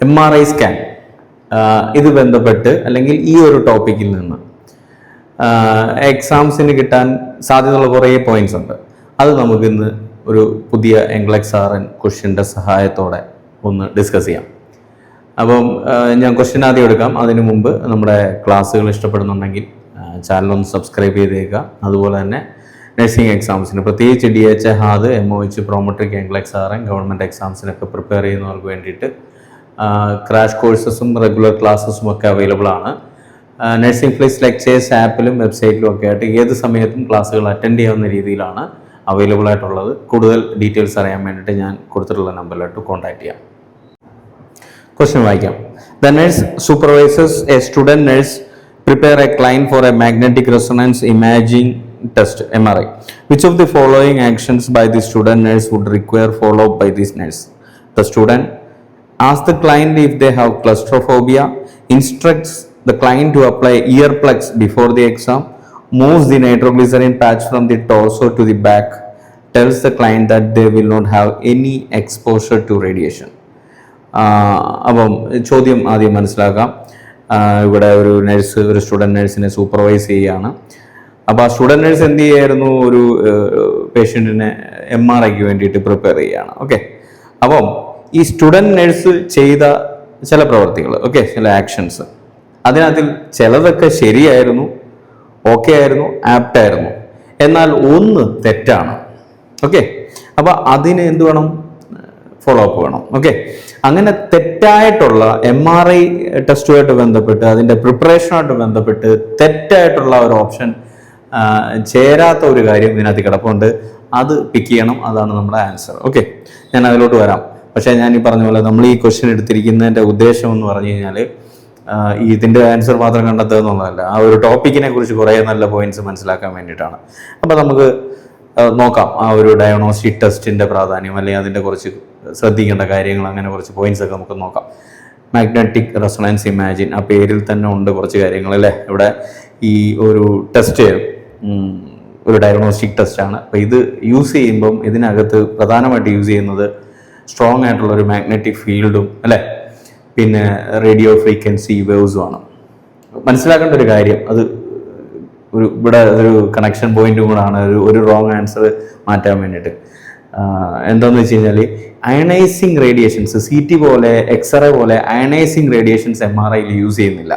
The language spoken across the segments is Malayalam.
എം ആർ ഐ സ്കാൻ ഇത് ബന്ധപ്പെട്ട് അല്ലെങ്കിൽ ഈ ഒരു ടോപ്പിക്കിൽ നിന്ന് എക്സാംസിന് കിട്ടാൻ സാധ്യതയുള്ള കുറേ പോയിന്റ്സ് ഉണ്ട് അത് നമുക്കിന്ന് ഒരു പുതിയ എംഗ്ലക്സ് ആർ എൻ ക്വസ്റ്റ്യന്റെ സഹായത്തോടെ ഒന്ന് ഡിസ്കസ് ചെയ്യാം അപ്പം ഞാൻ ക്വസ്റ്റ്യൻ ആദ്യം എടുക്കാം അതിനു മുമ്പ് നമ്മുടെ ക്ലാസ്സുകൾ ഇഷ്ടപ്പെടുന്നുണ്ടെങ്കിൽ ചാനൽ ഒന്ന് സബ്സ്ക്രൈബ് ചെയ്തേക്കുക അതുപോലെ തന്നെ നഴ്സിംഗ് എക്സാംസിന് പ്രത്യേകിച്ച് D H A HAAD M O H Prometric NCLEX R N government എക്സാംസിനൊക്കെ prepare ചെയ്യുന്നവർക്ക് വേണ്ടിയിട്ട് ക്രാഷ് കോഴ്സസും റെഗുലർ ക്ലാസ്സസും ഒക്കെ അവൈലബിൾ ആണ്. നഴ്സിംഗ് ഫ്ലിക്സ് ലെക്ചേഴ്സ് ആപ്പിലും വെബ്സൈറ്റിലും ഒക്കെ ആയിട്ട് ഏത് സമയത്തും ക്ലാസ്സുകൾ അറ്റൻഡ് ചെയ്യാവുന്ന രീതിയിലാണ് അവൈലബിൾ ആയിട്ടുള്ളത്. കൂടുതൽ ഡീറ്റെയിൽസ് അറിയാൻ വേണ്ടിയിട്ട് ഞാൻ കൊടുത്തിട്ടുള്ള നമ്പറിലോട്ട് കോൺടാക്ട് ചെയ്യാം. ക്വസ്റ്റ്യൻ വായിക്കാം. The nurse supervises a student nurse prepare a client for a magnetic resonance imaging test M R I which of the following actions by the student nurse would require follow by this nurse the student ask the client if they have claustrophobia, instructs the client to apply ear plugs before the exam, moves the nitroglycerin patch from the torso to the back, tells the client that they will not have any exposure to radiation. അപ്പം ചോദ്യം ആദ്യം മനസ്സിലാക്കാം ഇവിടെ ഒരു നഴ്സ് ഒരു സ്റ്റുഡന്റ് നഴ്സിനെ സൂപ്പർവൈസ് ചെയ്യുകയാണ് അപ്പോൾ ആ സ്റ്റുഡന്റ് നഴ്സ് എന്ത് ചെയ്യായിരുന്നു ഒരു പേഷ്യന്റിനെ എം ആർ ഐക്ക് വേണ്ടിയിട്ട് പ്രിപ്പയർ ചെയ്യുകയാണ് ഓക്കെ അപ്പം ഈ സ്റ്റുഡന്റ് നഴ്സ് ചെയ്ത ചില പ്രവർത്തികൾ ഓക്കെ ചില ആക്ഷൻസ് അതിനകത്തിൽ ചിലതൊക്കെ ശരിയായിരുന്നു ഓക്കെ ആയിരുന്നു ആപ്റ്റായിരുന്നു എന്നാൽ ഒന്ന് തെറ്റാണ് ഓക്കെ അപ്പോൾ അതിന് എന്ത് വേണം? ഫോളോ അപ്പ് വേണം ഓക്കെ അങ്ങനെ തെറ്റായിട്ടുള്ള എം ആർ ഐ ടെസ്റ്റുമായിട്ട് ബന്ധപ്പെട്ട് അതിന്റെ പ്രിപ്പറേഷനുമായിട്ട് ബന്ധപ്പെട്ട് തെറ്റായിട്ടുള്ള ഒരു ഓപ്ഷൻ ചേരാത്ത ഒരു കാര്യം ഇതിനകത്ത് കിടപ്പുണ്ട്. അത് പിക്ക് ചെയ്യണം അതാണ് നമ്മുടെ ആൻസർ ഓക്കെ ഞാൻ അതിലോട്ട് വരാം. പക്ഷേ ഞാൻ ഈ പറഞ്ഞ പോലെ നമ്മൾ ഈ ക്വസ്റ്റ്യൻ എടുത്തിരിക്കുന്നതിന്റെ ഉദ്ദേശം എന്ന് പറഞ്ഞു കഴിഞ്ഞാൽ ഈ ഇതിന്റെ ആൻസർ മാത്രം കണ്ടെത്തുക എന്നുള്ളതല്ല. ആ ഒരു ടോപ്പിക്കിനെ കുറിച്ച് കുറേ നല്ല പോയിന്റ്സ് മനസ്സിലാക്കാൻ വേണ്ടിയിട്ടാണ്. അപ്പോൾ നമുക്ക് നോക്കാം. ആ ഒരു ഡയഗ്നോസ്റ്റിക് ടെസ്റ്റിന്റെ പ്രാധാന്യം അല്ലെങ്കിൽ അതിന്റെ കുറച്ച് ശ്രദ്ധിക്കേണ്ട കാര്യങ്ങൾ അങ്ങനെ കുറച്ച് പോയിന്റ്സ് ഒക്കെ നമുക്ക് നോക്കാം. മാഗ്നറ്റിക് റെസണൻസ് ഇമാജിൻ ആ പേരിൽ തന്നെ ഉണ്ട് കുറച്ച് കാര്യങ്ങൾ അല്ലേ? ഇവിടെ ഈ ഒരു ടെസ്റ്റ് ഒരു ഡയഗ്നോസ്റ്റിക് ടെസ്റ്റാണ് അപ്പോൾ ഇത് യൂസ് ചെയ്യുമ്പം ഇതിനകത്ത് പ്രധാനമായിട്ട് യൂസ് ചെയ്യുന്നത് സ്ട്രോങ് ആയിട്ടുള്ള ഒരു മാഗ്നറ്റിക് ഫീൽഡും അല്ലേ? പിന്നെ റേഡിയോ ഫ്രീക്വൻസി വേവ്സും ആണ്. മനസ്സിലാക്കേണ്ട ഒരു കാര്യം അത് ഒരു ഇവിടെ ഒരു കണക്ഷൻ പോയിന്റും ആണ്. ഒരു ഒരു റോങ് ആൻസർ മാറ്റാൻ വേണ്ടിയിട്ട്. എന്താന്ന് വെച്ച് കഴിഞ്ഞാൽ അയണൈസിങ് റേഡിയേഷൻസ് സി ടി പോലെ എക്സ്റേ പോലെ അയണൈസിങ് റേഡിയേഷൻസ് എം ആർ ഐയിൽ യൂസ് ചെയ്യുന്നില്ല.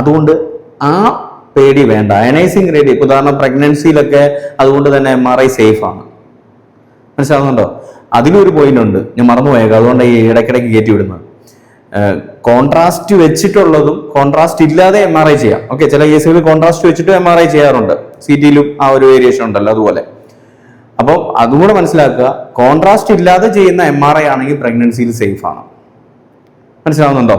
അതുകൊണ്ട് ആ പേടി വേണ്ട. അയണൈസിങ് റേഡിയ ഉദാഹരണം പ്രഗ്നൻസിയിലൊക്കെ അതുകൊണ്ട് തന്നെ എം ആർ ഐ സേഫ് ആണ്. മനസ്സിലാവുന്നുണ്ടോ? അതിലൊരു പോയിന്റ് ഉണ്ട്. ഞാൻ മറന്നുപോയേക്കാം അതുകൊണ്ട് ഈ ഇടയ്ക്കിടയ്ക്ക് കയറ്റി വിടുന്നത്. കോൺട്രാസ്റ്റ് വെച്ചിട്ടുള്ളതും കോൺട്രാസ്റ്റ് ഇല്ലാതെ എം ആർ ഐ ചെയ്യാം. ഓക്കെ ചില കേസുകളിൽ കോൺട്രാസ്റ്റ് വെച്ചിട്ടും എം ആർ ഐ ചെയ്യാറുണ്ട്. സി ടിയിലും ആ ഒരു വേരിയേഷൻ ഉണ്ടല്ലോ അതുപോലെ. അപ്പോൾ അതും കൂടെ മനസ്സിലാക്കുക കോൺട്രാസ്റ്റ് ഇല്ലാതെ ചെയ്യുന്ന എം ആർ ഐ ആണെങ്കിൽ പ്രഗ്നൻസിയിൽ സേഫ് ആണ്. മനസ്സിലാവുന്നുണ്ടോ?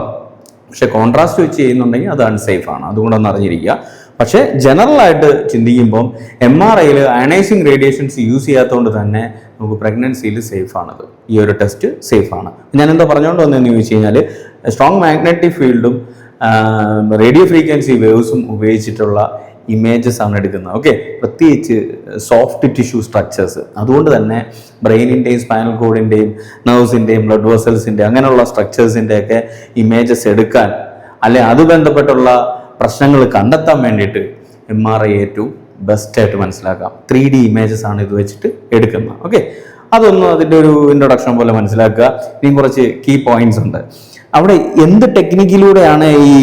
പക്ഷെ കോൺട്രാസ്റ്റ് വെച്ച് ചെയ്യുന്നുണ്ടെങ്കിൽ അത് അൺസേഫ് ആണ്. അതുകൊണ്ട് ഒന്ന് അറിഞ്ഞിരിക്കുക. പക്ഷേ ജനറലായിട്ട് ചിന്തിക്കുമ്പം എം ആർ ഐയിൽ അയണൈസിങ് റേഡിയേഷൻസ് യൂസ് ചെയ്യാത്തതുകൊണ്ട് തന്നെ നമുക്ക് പ്രഗ്നൻസിയിൽ സേഫ് ആണത്. ഈ ഒരു ടെസ്റ്റ് സേഫ് ആണ്. ഞാൻ എന്താ പറഞ്ഞുകൊണ്ട് വന്നതെന്ന് ചോദിച്ചു കഴിഞ്ഞാൽ സ്ട്രോങ് മാഗ്നറ്റിക് ഫീൽഡും റേഡിയോ ഫ്രീക്വൻസി വേവ്സും ഉപയോഗിച്ചിട്ടുള്ള ഇമേജസ് ആണ് എടുക്കുന്നത്. ഓക്കെ പ്രത്യേകിച്ച് സോഫ്റ്റ് ടിഷ്യൂ സ്ട്രക്ചേഴ്സ് അതുകൊണ്ട് തന്നെ ബ്രെയിനിന്റെയും സ്പൈനൽ കോഡിന്റെയും നെർവ്സിന്റെയും ബ്ലഡ് വെസൽസിന്റെ അങ്ങനെയുള്ള സ്ട്രക്ചേഴ്സിന്റെയൊക്കെ ഇമേജസ് എടുക്കാൻ അല്ലെ അത് ബന്ധപ്പെട്ടുള്ള പ്രശ്നങ്ങൾ കണ്ടെത്താൻ വേണ്ടിയിട്ട് എം ആർ ഐ ഏറ്റവും ബെസ്റ്റായിട്ട് മനസ്സിലാക്കാം. ത്രീ ഡി ഇമേജസ് ആണ് ഇത് വെച്ചിട്ട് എടുക്കുന്നത്. ഓക്കെ അതൊന്ന് അതിന്റെ ഒരു ഇൻട്രൊഡക്ഷൻ പോലെ മനസ്സിലാക്കുക. ഇനിയും കുറച്ച് കീ പോയിന്റ്സ് ഉണ്ട്. അവിടെ എന്ത് ടെക്നിക്കിലൂടെയാണ് ഈ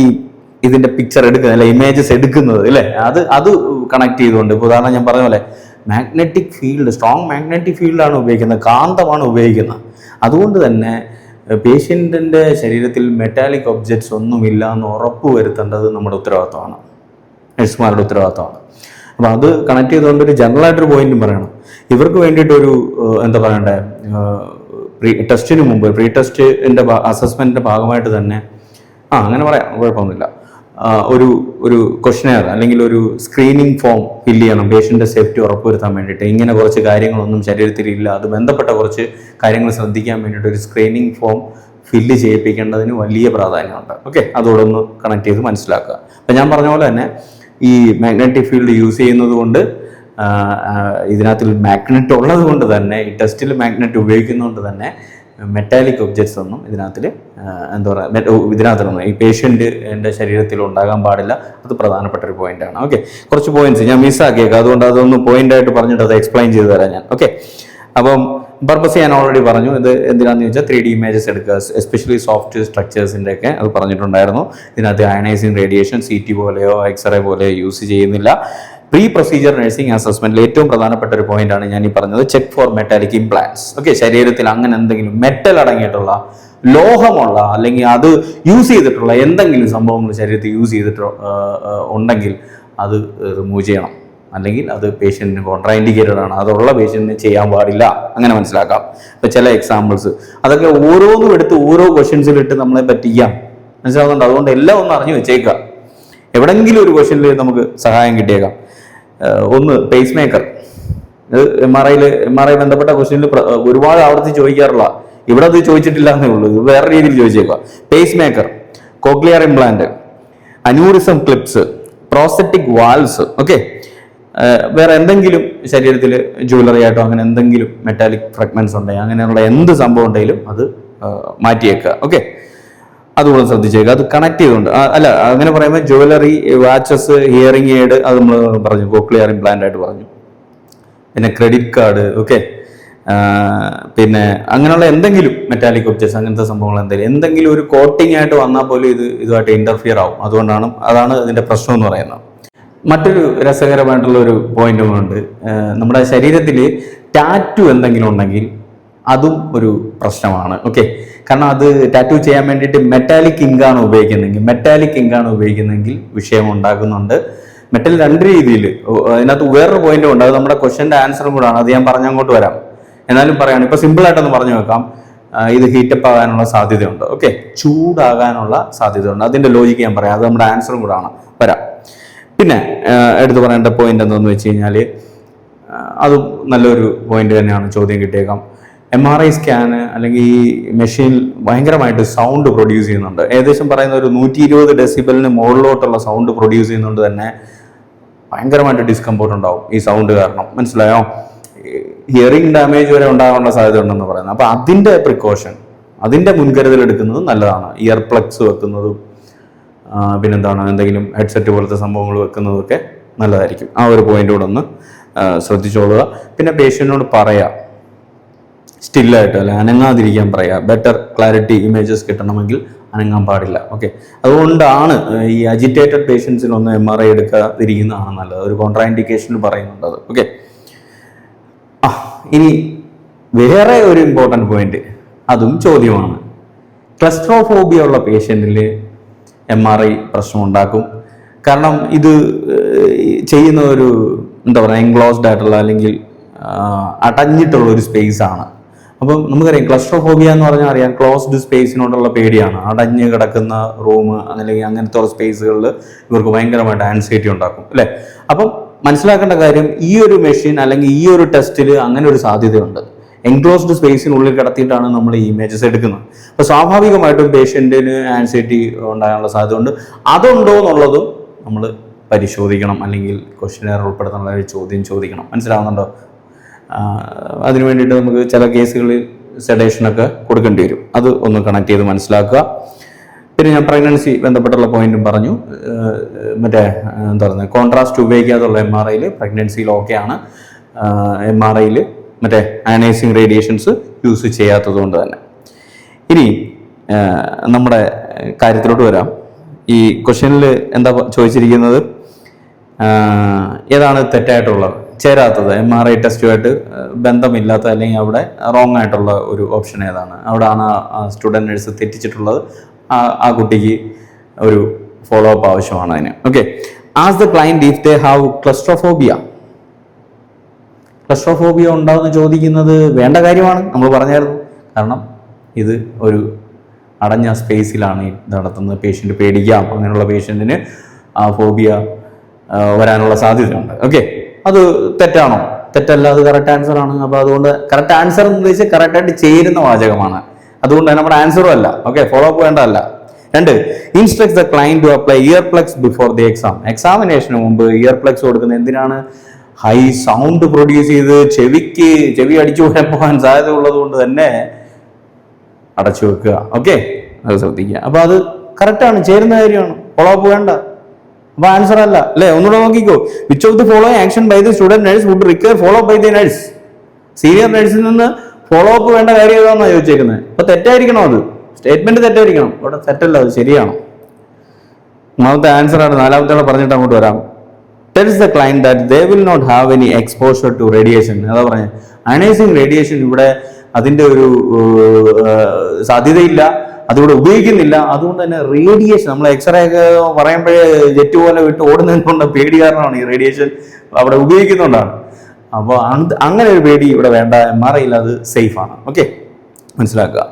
ഇതിന്റെ പിക്ചർ എടുക്കുന്നത്? അല്ലെ ഇമേജസ് എടുക്കുന്നത്? അല്ലേ? അത് അത് കണക്ട് ചെയ്തുകൊണ്ട്. ഇപ്പോൾ ഉദാഹരണം ഞാൻ പറഞ്ഞ പോലെ മാഗ്നറ്റിക് ഫീൽഡ് സ്ട്രോങ് മാഗ്നറ്റിക് ഫീൽഡാണ് ഉപയോഗിക്കുന്നത്. കാന്തമാണ് ഉപയോഗിക്കുന്നത്. അതുകൊണ്ട് തന്നെ പേഷ്യന്റിന്റെ ശരീരത്തിൽ മെറ്റാലിക് ഒബ്ജക്ട്സ് ഒന്നുമില്ല എന്ന് ഉറപ്പ് വരുത്തേണ്ടത് നമ്മുടെ ഉത്തരവാദിത്തമാണ് നഴ്സുമാരുടെ ഉത്തരവാദിത്തമാണ് അപ്പോൾ അത് കണക്ട് ചെയ്തുകൊണ്ട് ഒരു ജനറൽ ആയിട്ടൊരു പോയിന്റും പറയണം. ഇവർക്ക് വേണ്ടിയിട്ടൊരു എന്താ പറയണ്ടേ പ്രീ ടെസ്റ്റിന് മുമ്പ് പ്രീ ടെസ്റ്റിന്റെ അസസ്മെന്റിന്റെ ഭാഗമായിട്ട് തന്നെ ആ അങ്ങനെ പറയാം കുഴപ്പമൊന്നുമില്ല. ഒരു ഒരു ക്വസ്റ്റനെയർ അല്ലെങ്കിൽ ഒരു സ്ക്രീനിങ് ഫോം ഫില്ല് ചെയ്യണം പേഷ്യന്റെ സേഫ്റ്റി ഉറപ്പുവരുത്താൻ വേണ്ടിയിട്ട്. ഇങ്ങനെ കുറച്ച് കാര്യങ്ങളൊന്നും ശരീരത്തിലില്ല. അത് ബന്ധപ്പെട്ട കുറച്ച് കാര്യങ്ങൾ ശ്രദ്ധിക്കാൻ വേണ്ടിയിട്ട് ഒരു സ്ക്രീനിങ് ഫോം ഫില്ല് ചെയ്യിപ്പിക്കേണ്ടതിന് വലിയ പ്രാധാന്യമുണ്ട്. ഓക്കെ അതോടൊന്ന് കണക്ട് ചെയ്ത് മനസ്സിലാക്കുക. അപ്പം ഞാൻ പറഞ്ഞ പോലെ തന്നെ ഈ മാഗ്നറ്റിക് ഫീൽഡ് യൂസ് ചെയ്യുന്നത് കൊണ്ട് ഇതിനകത്തിൽ മാഗ്നറ്റ് ഉള്ളത് കൊണ്ട് തന്നെ ഈ ടെസ്റ്റിൽ മാഗ്നറ്റ് ഉപയോഗിക്കുന്നതുകൊണ്ട് തന്നെ മെറ്റാലിക് ഒബ്ജക്ട്സ് ഒന്നും ഇതിനകത്തിൽ എന്താ പറയുക ഇതിനകത്തൊന്നും ഈ പേഷ്യന്റിന്റെ ശരീരത്തിൽ ഉണ്ടാകാൻ പാടില്ല. അത് പ്രധാനപ്പെട്ട ഒരു പോയിന്റാണ് ഓക്കെ കുറച്ച് പോയിന്റ്സ് ഞാൻ മിസ്സാക്കിയേക്കാം അതുകൊണ്ട് അതൊന്ന് പോയിന്റായിട്ട് പറഞ്ഞിട്ട് അത് എക്സ്പ്ലെയിൻ ചെയ്ത് തരാം ഞാൻ. ഓക്കെ അപ്പം പർപ്പസ് ഞാൻ ഓൾറെഡി പറഞ്ഞു. ഇത് എന്തിനാന്ന് ചോദിച്ചാൽ ത്രീ ഡി ഇമേജസ് എടുക്കുക. എസ്പെഷ്യലി സോഫ്റ്റ് സ്ട്രക്ചേഴ്സിന്റെ ഒക്കെ അത് പറഞ്ഞിട്ടുണ്ടായിരുന്നു. ഇതിനകത്ത് അയണൈസിങ് റേഡിയേഷൻ സി ടി പോലെയോ എക്സ്റേ പോലെയോ യൂസ് ചെയ്യുന്നില്ല. പ്രീ പ്രൊസീജിയർ നഴ്സിംഗ് അസസ്മെന്റിൽ ഏറ്റവും പ്രധാനപ്പെട്ട ഒരു പോയിന്റ് ആണ് ഞാൻ ഈ പറഞ്ഞത് check for metallic implants okay ശരീരത്തിൽ അങ്ങനെ എന്തെങ്കിലും മെറ്റൽ അടങ്ങിയിട്ടുള്ള ലോഹമുള്ള അല്ലെങ്കിൽ അത് യൂസ് ചെയ്തിട്ടുള്ള എന്തെങ്കിലും സംഭവങ്ങൾ ശരീരത്തിൽ യൂസ് ചെയ്തിട്ട് ഉണ്ടെങ്കിൽ അത് റിമൂവ് ചെയ്യണം. അല്ലെങ്കിൽ അത് പേഷ്യന്റിന് കോൺട്രാ ഇൻഡിക്കേറ്റഡ് ആണ്. അതുള്ള പേഷ്യന്റിന് ചെയ്യാൻ പാടില്ല. അങ്ങനെ മനസ്സിലാക്കാം. ഇപ്പം ചില എക്സാമ്പിൾസ് അതൊക്കെ ഓരോന്നും എടുത്ത് ഓരോ ക്വസ്റ്റ്യൻസിലിട്ട് നമ്മളെ പറ്റിക്കാം. മനസ്സിലാവുന്നുണ്ട്? അതുകൊണ്ട് എല്ലാം ഒന്ന് അറിഞ്ഞു വെച്ചേക്കുക. എവിടെങ്കിലും ഒരു ക്വസ്റ്റ്യനിൽ നമുക്ക് സഹായം കിട്ടിയേക്കാം. ഒന്ന് പേസ് മേക്കർ ഇത് എം ആർ ഐയിൽ എം ആർ ഐ ബന്ധപ്പെട്ട ക്വസ്റ്റ്യനിൽ ഒരുപാട് ആവർത്തി ചോദിക്കാറുള്ള ഇവിടെ അത് ചോദിച്ചിട്ടില്ല എന്നേ ഉള്ളൂ. ഇത് വേറെ രീതിയിൽ ചോദിച്ചേക്കുക pacemaker cochlear implant aneurysm clips prosthetic valves okay വേറെ എന്തെങ്കിലും ശരീരത്തിൽ ജ്വല്ലറി ആയിട്ടോ അങ്ങനെ എന്തെങ്കിലും മെറ്റാലിക് ഫ്രഗ്മെന്റ്സ് ഉണ്ടെങ്കിൽ അങ്ങനെയുള്ള എന്ത് സംഭവം ഉണ്ടെങ്കിലും അത് മാറ്റിയേക്കുക ഓക്കെ അതുകൂടെ ശ്രദ്ധിച്ചേക്കുക. അത് കണക്ട് ചെയ്തുകൊണ്ട്. അല്ല അങ്ങനെ പറയുമ്പോൾ ജുവലറി വാച്ചസ് ഹിയറിംഗ് എയ്ഡ് അത് നമ്മൾ പറഞ്ഞു കോക്ലിയർ ഇംപ്ലാന്റ് ആയിട്ട് പറഞ്ഞു. പിന്നെ ക്രെഡിറ്റ് കാർഡ് ഓക്കെ പിന്നെ അങ്ങനെയുള്ള എന്തെങ്കിലും മെറ്റാലിക് ഒബ്ജക്ട്സ് അങ്ങനത്തെ സംഭവങ്ങൾ എന്തെങ്കിലും എന്തെങ്കിലും ഒരു കോട്ടിംഗ് ആയിട്ട് വന്നാൽ പോലും ഇത് ഇതുമായിട്ട് ഇന്റർഫിയർ ആവും. അതുകൊണ്ടാണ് അതാണ് ഇതിന്റെ പ്രശ്നം എന്ന് പറയുന്നത്. മറ്റൊരു രസകരമായിട്ടുള്ള ഒരു പോയിന്റും ഉണ്ട്. നമ്മുടെ ശരീരത്തിൽ ടാറ്റു എന്തെങ്കിലും ഉണ്ടെങ്കിൽ അതും ഒരു പ്രശ്നമാണ്. ഓക്കെ കാരണം അത് ടാറ്റു ചെയ്യാൻ വേണ്ടിയിട്ട് മെറ്റാലിക് ഇങ്കാണ് ഉപയോഗിക്കുന്നതെങ്കിൽ മെറ്റാലിക് ഇങ്കാണ് ഉപയോഗിക്കുന്നതെങ്കിൽ വിഷയം ഉണ്ടാകുന്നുണ്ട്. മെറ്റൽ രണ്ട് രീതിയിൽ അതിനകത്ത് വേറൊരു പോയിന്റും ഉണ്ട്. അത് നമ്മുടെ ക്വസ്റ്റ്യന്റെ ആൻസറും കൂടാണ്. അത് ഞാൻ പറഞ്ഞങ്ങോട്ട് വരാം. എന്നാലും പറയാണ് സിമ്പിൾ ആയിട്ടൊന്ന് പറഞ്ഞു വെക്കാം ആ, ഇത് ഹീറ്റപ്പ് ആകാനുള്ള സാധ്യതയുണ്ട്. ഓക്കെ ചൂടാകാനുള്ള സാധ്യതയുണ്ട്. അതിന്റെ ലോജിക്ക് ഞാൻ പറയാം. അത് നമ്മുടെ ആൻസറും കൂടാണ്. വരാം. പിന്നെ എടുത്തു പറയേണ്ട പോയിന്റ് എന്താണെന്ന് വെച്ച് കഴിഞ്ഞാൽ അതും നല്ലൊരു പോയിന്റ് തന്നെയാണ് ചോദ്യം കിട്ടിയേക്കാം. എം ആർ ഐ സ്കാന് അല്ലെങ്കിൽ ഈ മെഷീൻ ഭയങ്കരമായിട്ട് സൗണ്ട് പ്രൊഡ്യൂസ് ചെയ്യുന്നുണ്ട്. ഏകദേശം പറയുന്ന ഒരു നൂറ്റി ഇരുപത് ഡെസിബലിന് മുകളിലോട്ടുള്ള സൗണ്ട് പ്രൊഡ്യൂസ് ചെയ്യുന്നതുകൊണ്ട് തന്നെ ഭയങ്കരമായിട്ട് ഡിസ്കംഫോർട്ട് ഉണ്ടാവും ഈ സൗണ്ട് കാരണം. മനസ്സിലായോ? ഹിയറിംഗ് ഡാമേജ് വരെ ഉണ്ടാകാനുള്ള സാധ്യത ഉണ്ടെന്ന് പറയുന്നത്. അപ്പോൾ അതിന്റെ പ്രിക്കോഷൻ അതിന്റെ മുൻകരുതൽ എടുക്കുന്നത് നല്ലതാണ്. ഇയർ പ്ലഗ്സ് വെക്കുന്നതും പിന്നെന്താണ്? എന്തെങ്കിലും ഹെഡ്സെറ്റ് പോലത്തെ സംഭവങ്ങൾ വെക്കുന്നതൊക്കെ നല്ലതായിരിക്കും. ആ ഒരു പോയിന്റ് കൂടെ ഒന്ന് ശ്രദ്ധിച്ചോളുക പിന്നെ പേഷ്യന്റിനോട് പറയാം സ്റ്റില്ലായിട്ട് അല്ലെ അനങ്ങാതിരിക്കാൻ പറയാം. ബെറ്റർ ക്ലാരിറ്റി ഇമേജസ് കിട്ടണമെങ്കിൽ അനങ്ങാൻ പാടില്ല. ഓക്കെ അതുകൊണ്ടാണ് ഈ അജിറ്റേറ്റഡ് പേഷ്യൻസിനൊന്നും എം ആർ ഐ എടുക്കാതിരിക്കുന്നതാണ് നല്ലത്. ഒരു കോൺട്രാ ഇൻഡിക്കേഷനിൽ പറയുന്നുണ്ട് ഓക്കെ ആ ഇനി വേറെ ഒരു ഇമ്പോർട്ടന്റ് പോയിന്റ് അതും ചോദ്യമാണ്. ക്ലസ്ട്രോഫോബിയ ഉള്ള പേഷ്യന്റിൽ എം ആർ ഐ പ്രശ്നം ഉണ്ടാക്കും കാരണം ഇത് ചെയ്യുന്ന ഒരു എന്താ പറയുക എൻക്ലോസ്ഡ് ആയിട്ടുള്ള അല്ലെങ്കിൽ അടഞ്ഞിട്ടുള്ള ഒരു സ്പേസ് ആണ്. അപ്പം നമുക്കറിയാം ക്ലസ്ട്രോഫോബിയ എന്ന് പറഞ്ഞാൽ അറിയാം ക്ലോസ്ഡ് സ്പേസിനോടുള്ള പേടിയാണ്. അടഞ്ഞു കിടക്കുന്ന റൂം അല്ലെങ്കിൽ അങ്ങനത്തെ ഉള്ള സ്പേസുകളിൽ ഇവർക്ക് ഭയങ്കരമായിട്ട് ആൻസൈറ്റി ഉണ്ടാക്കും അല്ലേ? അപ്പം മനസ്സിലാക്കേണ്ട കാര്യം ഈ ഒരു മെഷീൻ അല്ലെങ്കിൽ ഈ ഒരു ടെസ്റ്റിൽ അങ്ങനെ ഒരു സാധ്യതയുണ്ട്. എൻക്ലോസ്ഡ് സ്പേസിനുള്ളിൽ കിടത്തിയിട്ടാണ് നമ്മൾ ഈ ഇമേജസ് എടുക്കുന്നത്. അപ്പോൾ സ്വാഭാവികമായിട്ടും പേഷ്യന്റിന് ആൻസൈറ്റി ഉണ്ടാകാനുള്ള സാധ്യതയുണ്ട്. അതുണ്ടോ എന്നുള്ളതും നമ്മൾ പരിശോധിക്കണം അല്ലെങ്കിൽ ക്വസ്റ്റിനെയർ ഉൾപ്പെടുത്തുന്ന ചോദ്യം ചോദിക്കണം. മനസ്സിലാവുന്നുണ്ടോ? അതിന് വേണ്ടിയിട്ട് നമുക്ക് ചില കേസുകളിൽ സെഡേഷനൊക്കെ കൊടുക്കേണ്ടി വരും. അത് ഒന്ന് കണക്ട് ചെയ്ത് മനസ്സിലാക്കുക. പിന്നെ ഞാൻ പ്രഗ്നൻസി ബന്ധപ്പെട്ടുള്ള പോയിന്റും പറഞ്ഞു. മറ്റേ എന്താ പറയുന്നത് കോൺട്രാസ്റ്റ് ഉപയോഗിക്കാതുള്ള എം ആർ ഐയിൽ പ്രഗ്നൻസിയിൽ ഓക്കെയാണ് എം ആർ ഐയിൽ മറ്റേ അയനൈസിങ് റേഡിയേഷൻസ് യൂസ് ചെയ്യാത്തത് കൊണ്ട് തന്നെ. ഇനി നമ്മുടെ കാര്യത്തിലോട്ട് വരാം. ഈ ക്വസ്റ്റ്യനിൽ എന്താ ചോദിച്ചിരിക്കുന്നത്? ഏതാണ് തെറ്റായിട്ടുള്ളത്? ചേരാത്തത്. എം ആർ ഐ ടെസ്റ്റുമായിട്ട് ബന്ധമില്ലാത്ത അല്ലെങ്കിൽ അവിടെ റോങ് ആയിട്ടുള്ള ഒരു ഓപ്ഷൻ ഏതാണ്? അവിടെയാണ് ആ സ്റ്റുഡന്റ് തെറ്റിച്ചിട്ടുള്ളത്. ആ കുട്ടിക്ക് ഒരു ഫോളോ അപ്പ് ആവശ്യമാണ് അതിന്. Okay as the client if they have claustrophobia claustrophobia ഉണ്ടാവുമെന്ന് ചോദിക്കുന്നത് വേണ്ട കാര്യമാണ്. നമ്മൾ പറഞ്ഞായിരുന്നു. കാരണം ഇത് ഒരു അടഞ്ഞ സ്പേസിലാണ് നടത്തുന്നത്. പേഷ്യന്റ് പേടിക്കാം. അങ്ങനെയുള്ള പേഷ്യന്റിന് ആ ഫോബിയ വരാനുള്ള സാധ്യതയുണ്ട്. ഓക്കെ അത് തെറ്റാണോ? തെറ്റല്ല അത് കറക്റ്റ് ആൻസർ ആണ്. അപ്പോൾ അതുകൊണ്ട് കറക്റ്റ് ആൻസർ എന്ന് ഉദ്ദേശിച്ച് കറക്റ്റായിട്ട് ചേരുന്ന വാചകമാണ്. അതുകൊണ്ട് തന്നെ നമ്മുടെ ആൻസറും അല്ല. ഓക്കെ ഫോളോ അപ്പ് വേണ്ടതല്ല. രണ്ട് instruct the client to apply ear plugs before the exam എക്സാമിനേഷന് മുമ്പ് ഇയർ പ്ലഗ്സ് കൊടുക്കുന്നത് എന്തിനാണ്? ഹൈ സൗണ്ട് പ്രൊഡ്യൂസ് ചെയ്ത് ചെവിക്ക് ചെവി അടിച്ചു പോകാൻ സാധ്യത ഉള്ളത് കൊണ്ട് തന്നെ അടച്ചു വെക്കുക. ഓക്കെ അത് ശ്രദ്ധിക്കുക. അപ്പോൾ അത് കറക്റ്റാണ് ചേരുന്ന കാര്യമാണ്. ഫോളോ അപ്പ് വേണ്ട. അപ്പൊ ആൻസർ അല്ല. അല്ലേ? ഒന്നുകൂടെ നോക്കിക്കോ. Which of the follow action by the student nurse would require follow by the nurse senior നഴ്സിൽ നിന്ന് ഫോളോ അപ്പ് വേണ്ട കാര്യം ഏതാണെന്നാണ് ചോദിച്ചേക്കുന്നത് അപ്പൊ തെറ്റായിരിക്കണോ അത്? സ്റ്റേറ്റ്മെന്റ് തെറ്റായിരിക്കണം. ഇവിടെ തെറ്റല്ല അത് ശരിയാണോ? മൂന്നാമത്തെ ആൻസർ ആണ്. നാലാമത്തെ പറഞ്ഞിട്ട് അങ്ങോട്ട് വരാം. Tells the client that they will not have any exposure to radiation അതാ പറഞ്ഞത് അയണൈസിങ് റേഡിയേഷൻ ഇവിടെ അതിന്റെ ഒരു സാധ്യതയില്ല. അതിവിടെ ഉപയോഗിക്കുന്നില്ല. അതുകൊണ്ട് തന്നെ റേഡിയേഷൻ നമ്മൾ എക്സ്റേ ഒക്കെ പറയുമ്പോഴേ ജെറ്റ് പോലെ വിട്ട് ഓടുന്നതുകൊണ്ട് പേടി കാരണമാണ് ഈ റേഡിയേഷൻ അവിടെ ഉപയോഗിക്കുന്നതുകൊണ്ടാണ് അപ്പോൾ അങ്ങനെ ഒരു പേടി ഇവിടെ വേണ്ട. എം ആർ ഐയിൽ അത് സേഫാണ് ഓക്കെ മനസ്സിലാക്കുക.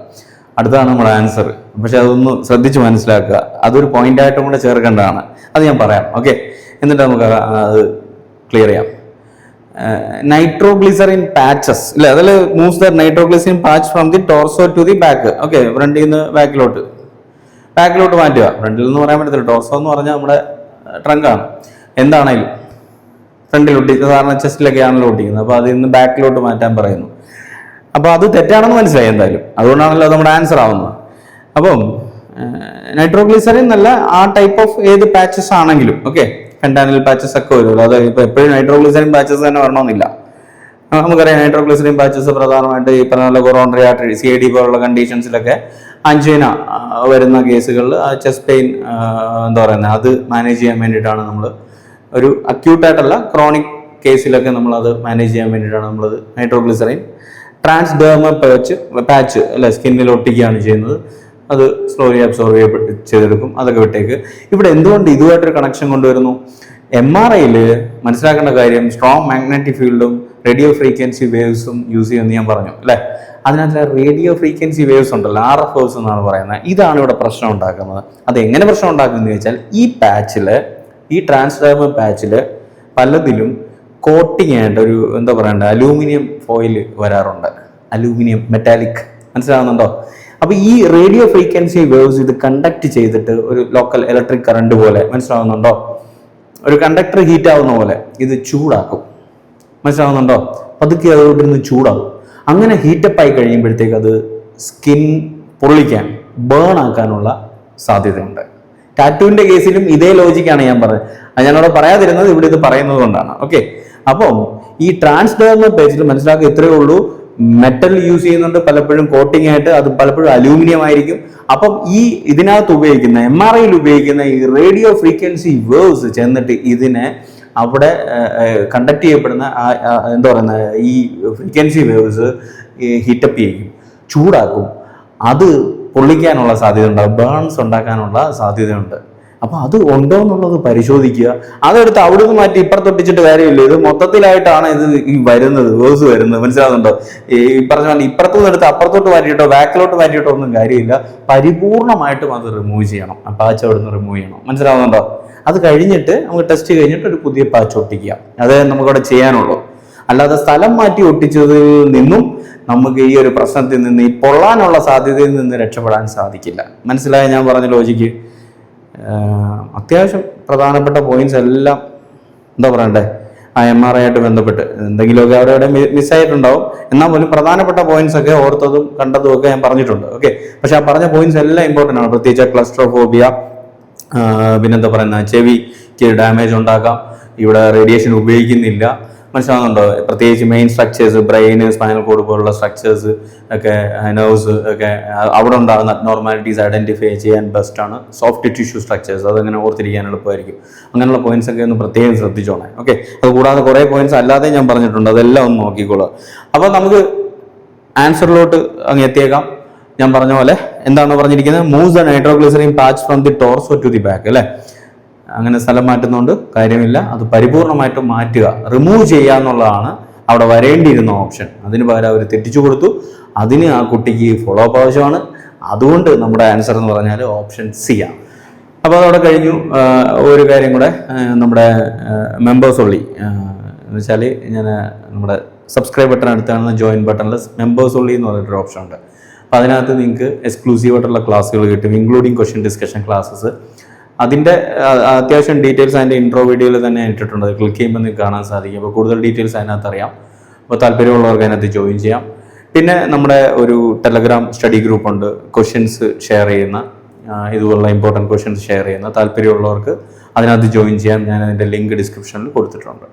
അടുത്താണ് നമ്മുടെ ആൻസർ പക്ഷെ അതൊന്ന് ശ്രദ്ധിച്ച് മനസ്സിലാക്കുക. അതൊരു പോയിന്റ് ആയിട്ടും കൂടെ ചേർക്കേണ്ടതാണ്. അത് ഞാൻ പറയാം. ഓക്കെ എന്നിട്ട് നമുക്ക് അത് ക്ലിയർ ചെയ്യാം. നൈട്രോഗ്ലിസറിൻ പാച്ചസ് ഇല്ല? അതിൽ moves the nitroglycerin patch from the torso to the back okay ഫ്രണ്ടിൽ നിന്ന് ബാക്കിലോട്ട് ബാക്കിലോട്ട് മാറ്റുക. ഫ്രണ്ടിൽ നിന്ന് പറയാൻ പറ്റത്തില്ല. ടോർസോ എന്ന് പറഞ്ഞാൽ നമ്മുടെ ട്രങ്കാണ് എന്താണേലും. ഫ്രണ്ടിൽ ഒട്ടിക്കുക സാധാരണ ചെസ്റ്റിലൊക്കെ ആണല്ലോ ഒട്ടിക്കുന്നത്. അപ്പോൾ അതിൽ നിന്ന് ബാക്കിലോട്ട് മാറ്റാൻ പറയുന്നു. അപ്പോൾ അത് തെറ്റാണെന്ന് മനസ്സിലായി എന്തായാലും. അതുകൊണ്ടാണല്ലോ അത് നമ്മുടെ ആൻസർ ആവുന്നത്. അപ്പം നൈട്രോഗ്ലിസറിൻ നല്ല ആ ടൈപ്പ് ഓഫ് ഏത് പാച്ചസ് ആണെങ്കിലും. ഓക്കെ ഫെന്റാനിൽ പാച്ചസ് ഒക്കെ വരുമല്ലോ അത് ഇപ്പോൾ എപ്പോഴും നൈട്രോഗ്ലിസറിൻ പാച്ചസ് തന്നെ വരണമെന്നില്ല. നമുക്കറിയാം നൈട്രോഗ്ലിസറിൻ പാച്ചസ് പ്രധാനമായിട്ട് ഈ പറഞ്ഞ പോലെ coronary artery C I D പോലുള്ള കണ്ടീഷൻസിലൊക്കെ അഞ്ചിന വരുന്ന കേസുകളിൽ ആ ചെസ്റ്റ് പെയിൻ എന്താ പറയുന്നത് അത് മാനേജ് ചെയ്യാൻ വേണ്ടിയിട്ടാണ് നമ്മൾ ഒരു അക്യൂട്ടായിട്ടല്ല ക്രോണിക് കേസിലൊക്കെ നമ്മളത് മാനേജ് ചെയ്യാൻ വേണ്ടിയിട്ടാണ് നമ്മളത് നൈട്രോഗ്ലിസറിൻ ട്രാൻസ്ഡേമ പാച്ച് പാച്ച് അല്ലെ സ്കിന്നിൽ ഒട്ടിക്കുകയാണ് ചെയ്യുന്നത്. അത് സ്ലോലി അബ്സോർവ് ചെയ്യ ചെയ്തെടുക്കും. അതൊക്കെ വിട്ടേക്ക്. ഇവിടെ എന്തുകൊണ്ട് ഇതുമായിട്ടൊരു കണക്ഷൻ കൊണ്ടുവരുന്നു? എം ആർ ഐയിൽ മനസ്സിലാക്കേണ്ട കാര്യം സ്ട്രോങ് മാഗ്നറ്റിക് ഫീൽഡും റേഡിയോ ഫ്രീക്വൻസി വേവ്സും യൂസ് ചെയ്യുമെന്ന് ഞാൻ പറഞ്ഞു അല്ലേ? അതിനകത്ത് റേഡിയോ ഫ്രീക്വൻസി വേവ്സ് ഉണ്ടല്ലോ ആർ എഫ് വേവ്സ് എന്നാണ് പറയുന്നത്. ഇതാണ് ഇവിടെ പ്രശ്നം ഉണ്ടാക്കുന്നത്. അത് എങ്ങനെ പ്രശ്നം ഉണ്ടാക്കുന്നത് വെച്ചാൽ ഈ പാച്ചിൽ ഈ ട്രാൻസ്ഫോർമർ പാച്ചിൽ പലതിലും കോട്ടിങ് ആയിട്ട് ഒരു എന്താ പറയണ്ടേ അലൂമിനിയം ഫോയിൽ വരാറുണ്ട്. അലൂമിനിയം മെറ്റാലിക് മനസ്സിലാവുന്നുണ്ടോ? അപ്പൊ ഈ റേഡിയോ ഫ്രീക്വൻസി വേവ്സ് ഇത് കണ്ടക്ട് ചെയ്തിട്ട് ഒരു ലോക്കൽ ഇലക്ട്രിക് കറണ്ട് പോലെ മനസ്സിലാവുന്നുണ്ടോ? ഒരു കണ്ടക്ടർ ഹീറ്റ് ആവുന്ന പോലെ ഇത് ചൂടാക്കും. മനസ്സിലാവുന്നുണ്ടോ? പതുക്കെ അതുകൊണ്ട് ഇന്ന് ചൂടാവും അങ്ങനെ ഹീറ്റപ്പ് ആയി കഴിയുമ്പോഴത്തേക്ക് അത് സ്കിൻ പൊള്ളിക്കാൻ ബേൺ ആക്കാനുള്ള സാധ്യതയുണ്ട്. ടാറ്റുവിന്റെ കേസിലും ഇതേ ലോജിക്കാണ് ഞാൻ പറഞ്ഞത്. ഞാനവിടെ പറയാതിരുന്നത് ഇവിടെ ഇത് പറയുന്നത് കൊണ്ടാണ്. ഓക്കെ അപ്പം ഈ ട്രാൻസ്ഡേർമൽ പേജിൽ മനസ്സിലാക്കുക ഇത്രയേ ഉള്ളൂ. മെറ്റൽ യൂസ് ചെയ്യുന്നുണ്ട് പലപ്പോഴും കോട്ടിംഗ് ആയിട്ട് അത് പലപ്പോഴും അലൂമിനിയം ആയിരിക്കും. അപ്പം ഈ ഇതിനകത്ത് ഉപയോഗിക്കുന്ന എം ആർ ഐയിൽ ഉപയോഗിക്കുന്ന ഈ റേഡിയോ ഫ്രീക്വൻസി വേവ്സ് ചെന്നിട്ട് ഇതിനെ അവിടെ കണ്ടക്ട് ചെയ്യപ്പെടുന്ന എന്താ പറയുന്ന ഈ ഫ്രീക്വൻസി വേവ്സ് ഹീറ്റപ്പ് ചെയ്യും ചൂടാക്കും. അത് പൊള്ളിക്കാനുള്ള സാധ്യത ഉണ്ടാകും ബേൺസ് ഉണ്ടാക്കാനുള്ള സാധ്യതയുണ്ട്. അപ്പൊ അത് ഉണ്ടോ എന്നുള്ളത് പരിശോധിക്കുക. അതെടുത്ത് അവിടുന്ന് മാറ്റി ഇപ്പുറത്തൊട്ടിച്ചിട്ട് കാര്യമില്ല. ഇത് മൊത്തത്തിലായിട്ടാണ് ഇത് ഈ വരുന്നത് വേഴ്സ് വരുന്നത്. മനസ്സിലാകുന്നുണ്ടോ ഈ പറഞ്ഞ പോലെ ഇപ്പുറത്തുനിന്ന് എടുത്ത് അപ്പുറത്തോട്ട് മാറ്റിയിട്ടോ ബാക്കിലോട്ട് മാറ്റിയിട്ടോ ഒന്നും കാര്യമില്ല. പരിപൂർണമായിട്ടും അത് റിമൂവ് ചെയ്യണം. ആ പാച്ച് അവിടുന്ന് റിമൂവ് ചെയ്യണം. മനസ്സിലാവുന്നുണ്ടോ? അത് കഴിഞ്ഞിട്ട് നമുക്ക് ടെസ്റ്റ് കഴിഞ്ഞിട്ട് ഒരു പുതിയ പാച്ച് ഒട്ടിക്കുക. അതേ നമുക്കവിടെ ചെയ്യാനുള്ളൂ. അല്ലാതെ സ്ഥലം മാറ്റി ഒട്ടിച്ചതിൽ നിന്നും നമുക്ക് ഈ ഒരു പ്രശ്നത്തിൽ നിന്ന് ഈ പൊള്ളാനുള്ള സാധ്യതയിൽ നിന്ന് രക്ഷപ്പെടാൻ സാധിക്കില്ല. മനസ്സിലായ ഞാൻ പറഞ്ഞ ലോജിക്ക് അത്യാവശ്യം പ്രധാനപ്പെട്ട പോയിന്റ്സ് എല്ലാം എന്താ പറയണ്ടേ? ആ എം ആർ ഐ ആയിട്ട് ബന്ധപ്പെട്ട് എന്തെങ്കിലുമൊക്കെ അവിടെ അവിടെ മിസ്സായിട്ടുണ്ടാവും എന്നാൽ പോലും പ്രധാനപ്പെട്ട പോയിന്റ്സ് ഒക്കെ ഓർത്തതും കണ്ടതും ഒക്കെ ഞാൻ പറഞ്ഞിട്ടുണ്ട്. ഓക്കെ പക്ഷെ ആ പറഞ്ഞ പോയിന്റ്സ് എല്ലാം ഇമ്പോർട്ടന്റ് ആണ്. പ്രത്യേകിച്ച് ക്ലസ്ട്രോഫോബിയ പിന്നെന്താ പറയുന്ന? ചെവിക്ക് ഡാമേജ് ഉണ്ടാക്കാം. ഇവിടെ റേഡിയേഷൻ ഉപയോഗിക്കുന്നില്ല. മനസ്സിലാവുന്നുണ്ടോ? പ്രത്യേകിച്ച് മെയിൻ സ്ട്രക്ചേഴ്സ് ബ്രെയിന് സ്പൈനൽ കോഡ് പോലുള്ള സ്ട്രക്ചേഴ്സ് ഒക്കെ നെർവ്സ് ഒക്കെ അവിടെ ഉണ്ടാകുന്ന നോർമാലിറ്റീസ് ഐഡന്റിഫൈ ചെയ്യാൻ ബെസ്റ്റ് ആണ്. സോഫ്റ്റ് ടിഷ്യൂ സ്ട്രക്ചേഴ്സ് അതങ്ങനെ ഓർത്തിരിക്കാൻ എളുപ്പമായിരിക്കും. അങ്ങനെയുള്ള പോയിന്റ്സ് ഒക്കെ ഒന്ന് പ്രത്യേകം ശ്രദ്ധിച്ചോണേ. ഓക്കെ അത് കൂടാതെ കുറേ പോയിന്റ്സ് അല്ലാതെ ഞാൻ പറഞ്ഞിട്ടുണ്ട്. അതെല്ലാം ഒന്ന് നോക്കിക്കോളുക. അപ്പോൾ നമുക്ക് ആൻസറിലോട്ട് അങ്ങ് എത്തിയേക്കാം. ഞാൻ പറഞ്ഞ പോലെ എന്താണ് പറഞ്ഞിരിക്കുന്നത്? Moves the nitroglycerin patch from the torso to the back അല്ലേ? അങ്ങനെ സ്ഥലം മാറ്റുന്നതുകൊണ്ട് കാര്യമില്ല. അത് പരിപൂർണമായിട്ടും മാറ്റുക റിമൂവ് ചെയ്യുക എന്നുള്ളതാണ് അവിടെ വരേണ്ടിയിരുന്ന ഓപ്ഷൻ അതിന് പകരം അവർ തെറ്റിച്ചു കൊടുത്തു. അതിന് ആ കുട്ടിക്ക് ഫോളോ അപ്പ് ആവശ്യമാണ്. അതുകൊണ്ട് നമ്മുടെ ആൻസർ എന്ന് പറഞ്ഞാൽ ഓപ്ഷൻ സി ആണ് അപ്പോൾ അതവിടെ കഴിഞ്ഞു. ഒരു കാര്യം കൂടെ നമ്മുടെ മെമ്പേഴ്സ് ഉള്ളി എന്ന് വെച്ചാൽ ഞാൻ നമ്മുടെ സബ്സ്ക്രൈബ് ബട്ടൺ അടുത്താണ് ജോയിൻ ബട്ടണിൽ മെമ്പേഴ്സ് ഉള്ളി എന്ന് പറഞ്ഞിട്ടൊരു ഓപ്ഷൻ ഉണ്ട്. അപ്പോൾ അതിനകത്ത് നിങ്ങൾക്ക് എക്സ്ക്ലൂസീവ് ആയിട്ടുള്ള ക്ലാസ്സുകൾ കിട്ടും ഇൻക്ലൂഡിങ് ക്വസ്റ്റ്യൻ ഡിസ്കഷൻ ക്ലാസ്സസ് അതിന്റെ അത്യാവശ്യം ഡീറ്റെയിൽസ് അതിന്റെ ഇൻട്രോ വീഡിയോയിൽ തന്നെ ഇട്ടിട്ടുണ്ട്. ക്ലിക്ക് ചെയ്യുമ്പോൾ നിങ്ങൾക്ക് കാണാൻ സാധിക്കും. അപ്പോൾ കൂടുതൽ ഡീറ്റെയിൽസ് അതിനകത്ത് അറിയാം. അപ്പോൾ താല്പര്യമുള്ളവർക്ക് അതിനകത്ത് ജോയിൻ ചെയ്യാം. പിന്നെ നമ്മുടെ ഒരു ടെലഗ്രാം സ്റ്റഡി ഗ്രൂപ്പ് ഉണ്ട്. ക്വസ്റ്റ്യൻസ് ഷെയർ ചെയ്യുന്ന ഇതുപോലുള്ള ഇമ്പോർട്ടന്റ് ക്വസ്റ്റ്യൻസ് ഷെയർ ചെയ്യുന്ന താല്പര്യമുള്ളവർക്ക് അതിനകത്ത് ജോയിൻ ചെയ്യാൻ ഞാൻ അതിന്റെ ലിങ്ക് ഡിസ്ക്രിപ്ഷനിൽ കൊടുത്തിട്ടുണ്ട്.